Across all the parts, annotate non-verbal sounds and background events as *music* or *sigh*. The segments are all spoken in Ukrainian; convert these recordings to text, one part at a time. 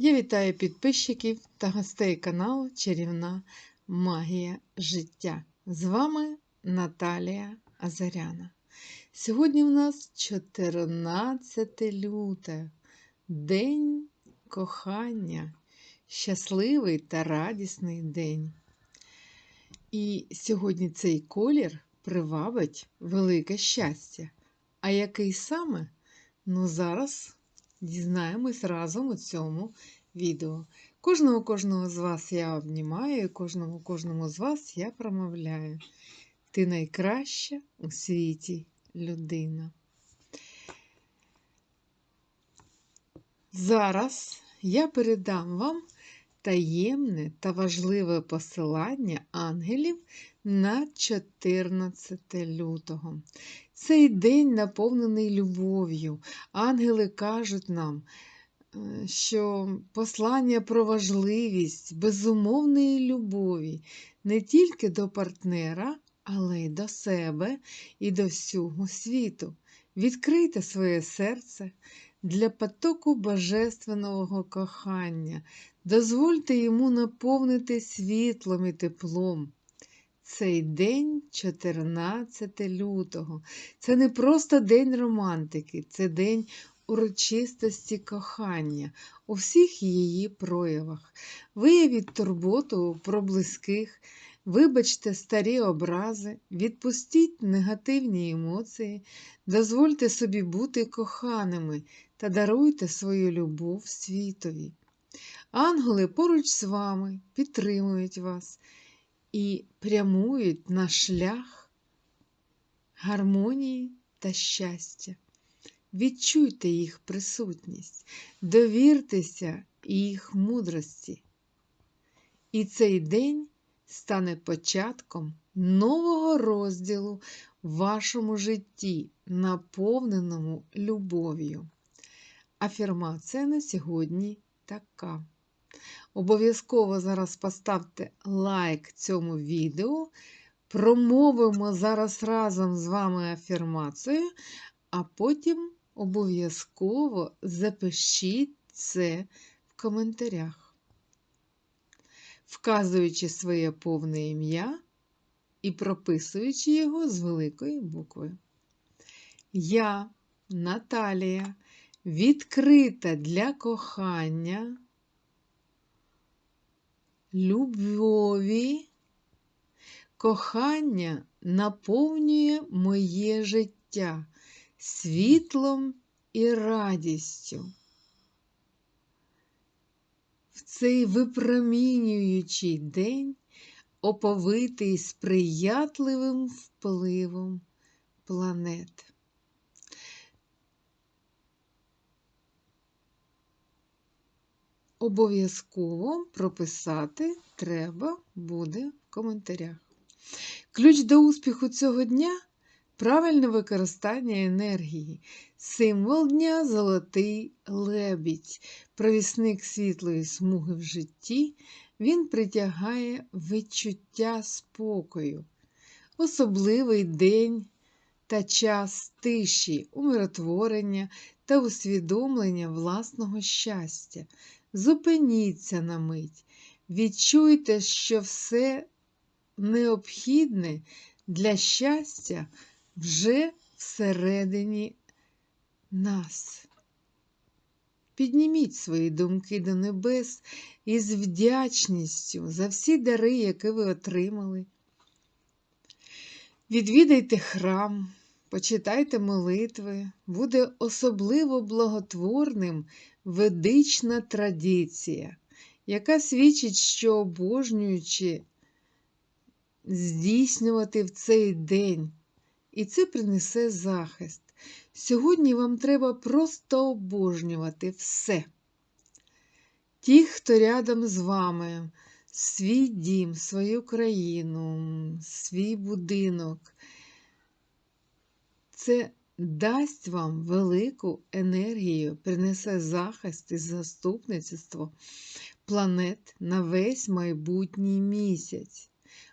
Я вітаю підписчиків та гостей каналу Чарівна Магія життя. З вами Наталія Азаряна. Сьогодні у нас 14 люте, День кохання, щасливий та радісний день. І сьогодні цей колір привабить велике щастя. А який саме? Ну, зараз дізнаємось разом у цьому відео. Кожного кожного з вас я обнімаю, і кожному кожному з вас я промовляю. Ти найкраща у світі людина. Зараз я передам вам таємне та важливе посилання ангелів на 14 лютого. Цей день наповнений любов'ю. Ангели кажуть нам, е, що послання про важливість безумовної любові не тільки до партнера, але й до себе і до всього світу. Відкрийте своє серце для потоку божественного кохання, дозвольте йому наповнити світлом і теплом. Цей день 14 лютого. Це не просто день романтики, це день урочистості кохання у всіх її проявах. Виявіть турботу про близьких, вибачте старі образи, відпустіть негативні емоції, дозвольте собі бути коханими та даруйте свою любов світові. Ангели поруч з вами підтримують вас і прямують на шлях гармонії та щастя. Відчуйте їх присутність, довіртеся їх мудрості. І цей день стане початком нового розділу в вашому житті, наповненому любов'ю. Афірмація на сьогодні така. Обов'язково зараз поставте лайк цьому відео. Промовимо зараз разом з вами афірмацію, а потім обов'язково запишіть це в коментарях, вказуючи своє повне ім'я і прописуючи його з великої букви. Я, Наталія, відкрита для кохання любові, кохання наповнює моє життя світлом і радістю. В цей випромінюючий день оповитий сприятливим впливом планет. Обов'язково прописати треба буде в коментарях. Ключ до успіху цього дня правильне використання енергії. Символ дня золотий лебідь, провісник світлої смуги в житті, він притягає відчуття спокою, особливий день та час тиші, умиротворення та усвідомлення власного щастя. Зупиніться на мить, відчуйте, що все необхідне для щастя вже всередині нас. Підніміть свої думки до небес із вдячністю за всі дари, які ви отримали. Відвідайте храм, почитайте молитви, буде особливо благотворним ведична традиція, яка свідчить, що обожнюючи здійснювати в цей день, і це принесе захист. Сьогодні вам треба просто обожнювати все. Ті, хто рядом з вами, свій дім, свою країну, свій будинок. Це дасть вам велику енергію, принесе захист і заступництво планет на весь майбутній місяць.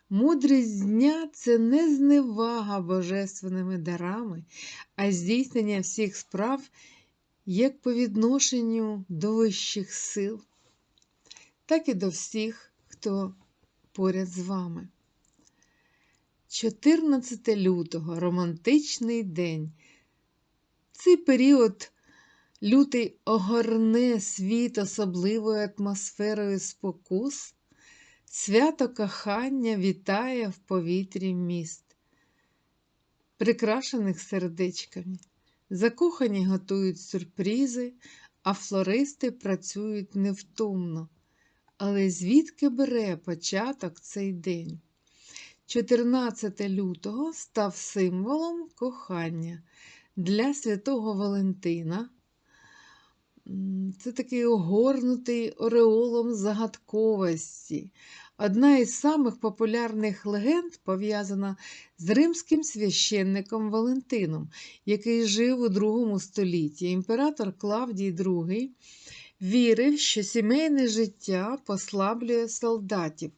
Мудрість дня це не зневага божественними дарами, а здійснення всіх справ як по відношенню до вищих сил. так і до всіх, хто поряд з вами. 14 лютого романтичний день. Цей період лютий огорне світ особливою атмосферою спокус, свято кохання вітає в повітрі міст, прикрашених сердечками. Закохані готують сюрпризи, а флористи працюють невтомно. Але звідки бере початок цей день? 14 лютого став символом кохання для святого Валентина. Це такий огорнутий ореолом загадковості. Одна із самих популярних легенд пов'язана з римським священником Валентином, який жив у другому столітті. Імператор Клавдій II вірив, що сімейне життя послаблює солдатів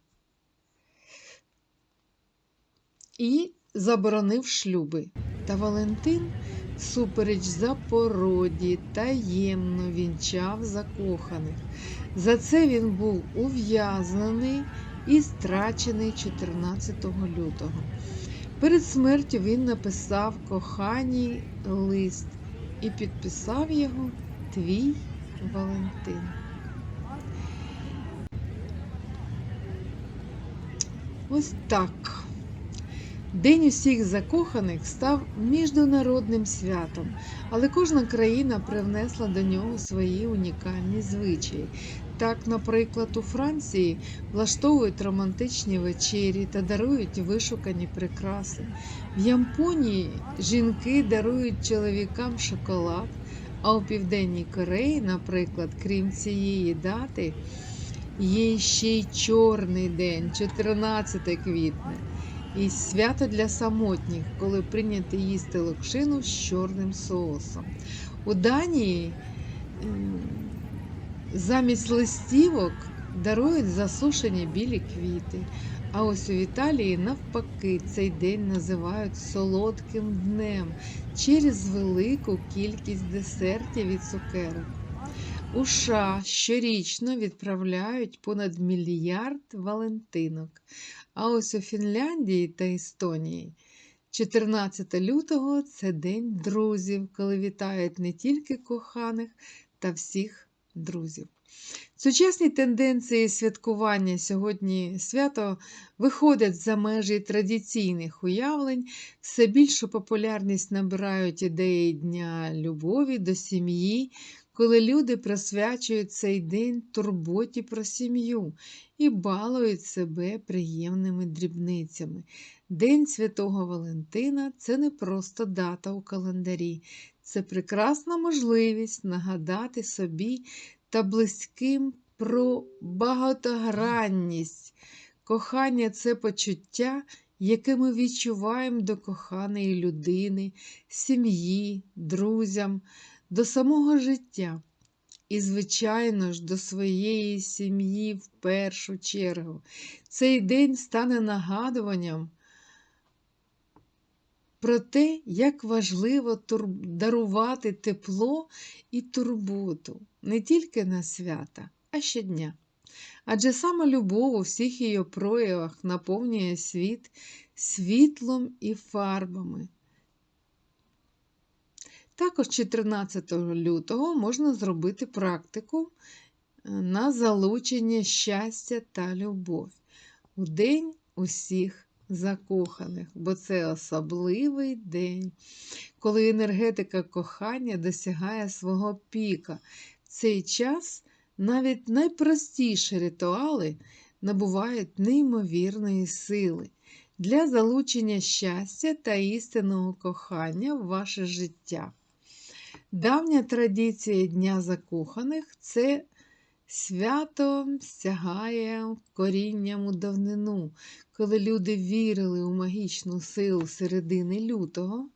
і заборонив шлюби. Та Валентин, всупереч запороді, таємно вінчав закоханих. За це він був ув'язнений і страчений 14 лютого. Перед смертю він написав коханій лист і підписав його Твій Валентин. Ось так. День усіх закоханих став міжнародним святом, але кожна країна привнесла до нього свої унікальні звичаї. Так, наприклад, у Франції влаштовують романтичні вечері та дарують вишукані прикраси. В Японії жінки дарують чоловікам шоколад, а у Південній Кореї, наприклад, крім цієї дати, є ще й чорний день, 14 квітня. І свято для самотніх, коли прийнято їсти локшину з чорним соусом. У Данії замість листівок дарують засушені білі квіти. А ось у Італії, навпаки, цей день називають солодким днем через велику кількість десертів і цукерок. У США щорічно відправляють понад мільярд валентинок. А ось у Фінляндії та Естонії 14 лютого це День друзів, коли вітають не тільки коханих та всіх друзів. Сучасні тенденції святкування сьогодні свято виходять за межі традиційних уявлень, все більшу популярність набирають ідеї Дня любові до сім'ї, коли люди присвячують цей день турботі про сім'ю і балують себе приємними дрібницями. День Святого Валентина це не просто дата у календарі, це прекрасна можливість нагадати собі та близьким про багатогранність. Кохання це почуття, яке ми відчуваємо до коханої людини, сім'ї, друзям до самого життя. І, звичайно ж, до своєї сім'ї в першу чергу. Цей день стане нагадуванням про те, як важливо дарувати тепло і турботу не тільки на свята, а щодня. Адже саме любов у всіх її проявах наповнює світ світлом і фарбами. Також 14 лютого можна зробити практику е, на залучення щастя та любов у день усіх закоханих, бо це особливий день, коли енергетика кохання досягає свого піка. Цей час навіть найпростіші ритуали набувають неймовірної сили. Для залучення щастя та істинного кохання в ваше життя. Давня традиція Дня Закоханих це свято сягає корінням у давнину, коли люди вірили у магічну силу середини лютого,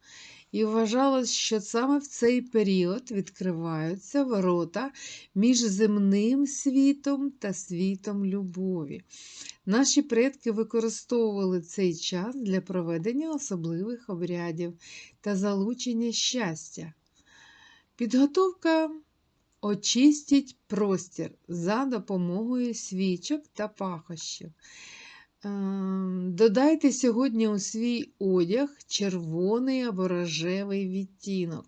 і вважалось, що саме в цей період відкриваються ворота між земним світом та світом любові. Наші предки використовували цей час для проведення особливих обрядів та залучення щастя. Підготовка Очистіть простір за допомогою свічок та пахощів. Ем, Додайте сьогодні у свій одяг червоний або рожевий відтінок.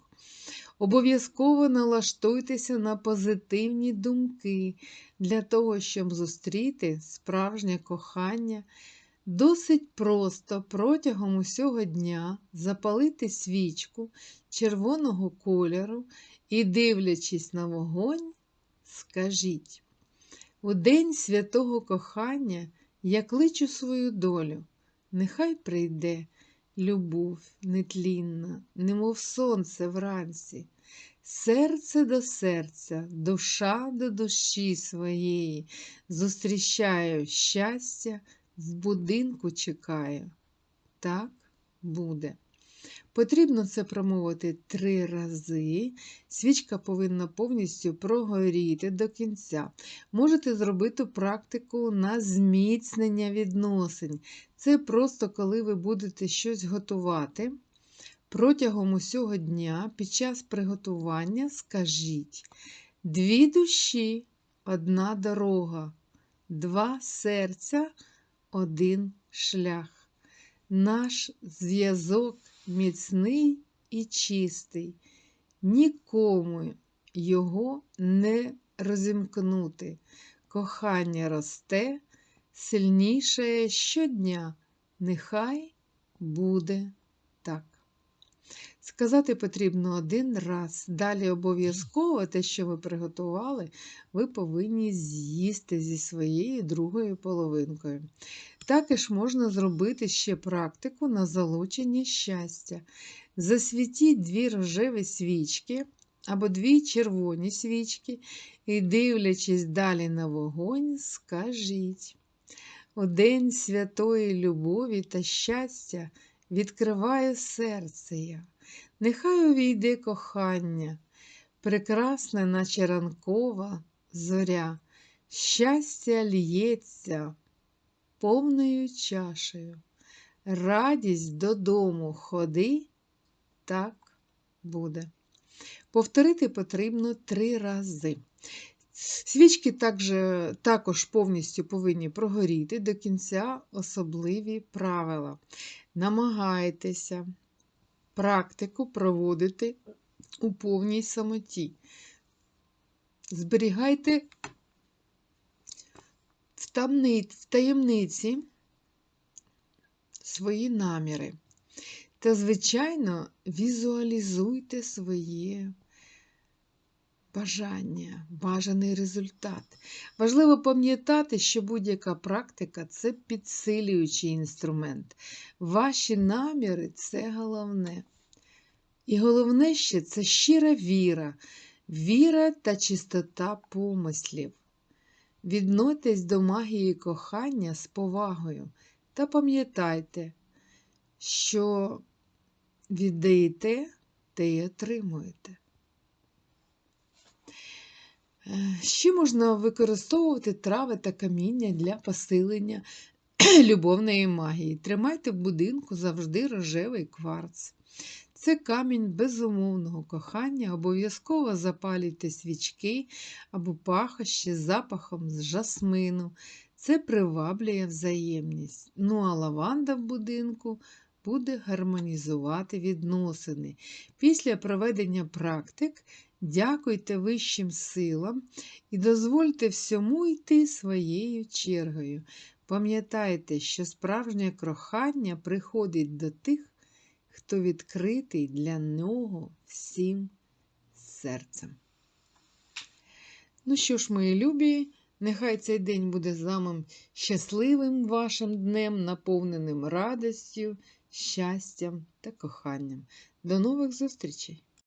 Обов'язково налаштуйтеся на позитивні думки для того, щоб зустріти справжнє кохання. Досить просто протягом усього дня запалити свічку червоного кольору і, дивлячись на вогонь, скажіть: у день святого кохання я кличу свою долю, нехай прийде любов нетлінна, немов сонце вранці, серце до серця, душа до душі своєї, зустрічаю щастя, в будинку чекаю. Так буде. Потрібно це промовити три рази. Свічка повинна повністю прогоріти до кінця. Можете зробити практику на зміцнення відносин. Це просто коли ви будете щось готувати. Протягом усього дня під час приготування скажіть: дві душі, одна дорога, два серця, один шлях. Наш зв'язок міцний і чистий, нікому його не розімкнути. Кохання росте, сильніше щодня. Нехай буде так. Сказати потрібно один раз. Далі обов'язково те, що ви приготували, ви повинні з'їсти зі своєю другою половинкою. Також можна зробити ще практику на залучення щастя. Засвітіть дві рожеві свічки або дві червоні свічки, і, дивлячись далі на вогонь, скажіть. У день святої любові та щастя відкриваю серце я. Нехай увійде кохання, прекрасна, наче ранкова зоря, щастя лється повною чашею, радість додому ходи, так буде. Повторити потрібно три рази. Свічки також, також повністю повинні прогоріти до кінця особливі правила. Намагайтеся практику проводити у повній самоті. Зберігайте в таємниці свої наміри. Та, звичайно, візуалізуйте своє бажання, бажаний результат. Важливо пам'ятати, що будь-яка практика це підсилюючий інструмент. Ваші наміри це головне. І головне ще це щира віра, віра та чистота помислів. Відносьтесь до магії кохання з повагою та пам'ятайте, що віддаєте те й отримуєте. Ще можна використовувати трави та каміння для посилення *clears throat* любовної магії. Тримайте в будинку завжди рожевий кварц. Це камінь безумовного кохання, обов'язково запалюйте свічки або пахощі з запахом з жасмину. Це приваблює взаємність. Ну а лаванда в будинку буде гармонізувати відносини. Після проведення практик дякуйте вищим силам і дозвольте всьому йти своєю чергою. Пам'ятайте, що справжнє кохання приходить до тих, хто відкритий для нього всім серцем. Ну що ж, мої любі, нехай цей день буде вами щасливим вашим днем, наповненим радістю, щастям та коханням. До нових зустрічей!